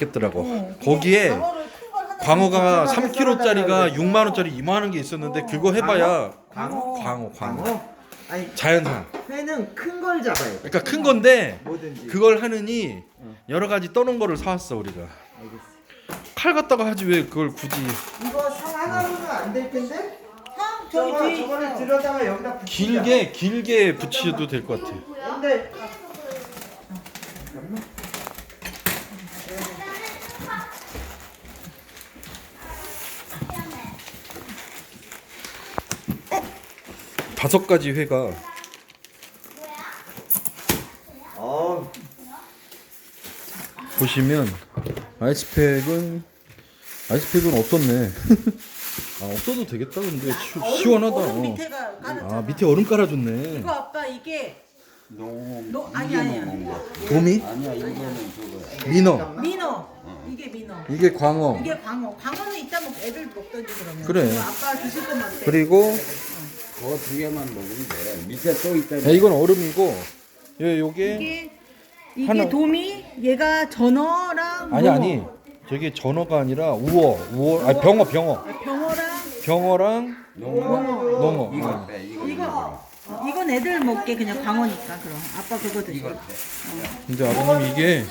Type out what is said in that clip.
겠더라고. 어, 거기에 광어를 큰걸 하나 광어가 이렇게 3kg짜리가 6만 원짜리 이만한 게 있었는데 그거 해봐야 광어? 광어 광어 광어? 아니 자연산. 회는 큰 걸 잡아야 돼. 그러니까 큰 건데 뭐든지. 그걸 하느니 여러 가지 떠놓은 거를 사왔어 우리가. 알겠어. 칼 갖다가 하지 왜 그걸 굳이? 이거 상 하나로는 안 될 텐데? 상 저거 저기 뒤에 저거를 있어. 들여다가 여기다 붙이자. 길게 길게 붙여도 될 것 같아. 근데 다섯 가지 회가 어 보시면 아이스팩은 아이스팩은 없었네. 아 없어도 되겠다 근데 시, 시원하다. 얼음 어. 밑에가 깔았잖아. 아 밑에 얼음 깔아줬네. 이거 아빠 이게 농노 아니 아니야. 도미? 아니야 이거는 저거 민어. 민어. 이게 민어. 이게 광어. 이게 광어. 광어는 이따 먹 애들 먹던지 그러면. 그래. 이거 아빠 드실 것만 돼. 그리고 두 개만 먹으면 돼. 밑에 또 있다 야, 이건 얼음이고 요 요게 이게 이게 하나- 도미, 얘가 전어랑 아니 농어. 아니. 저게 전어가 아니라 우어 우어 아 병어 병어. 병어랑? 병어랑 농어. 농어. 이거 어. 빼 이거 이거 이건 애들 먹게 그냥 광어니까 그럼. 아빠 그거 드셔. 이제 아버님 이게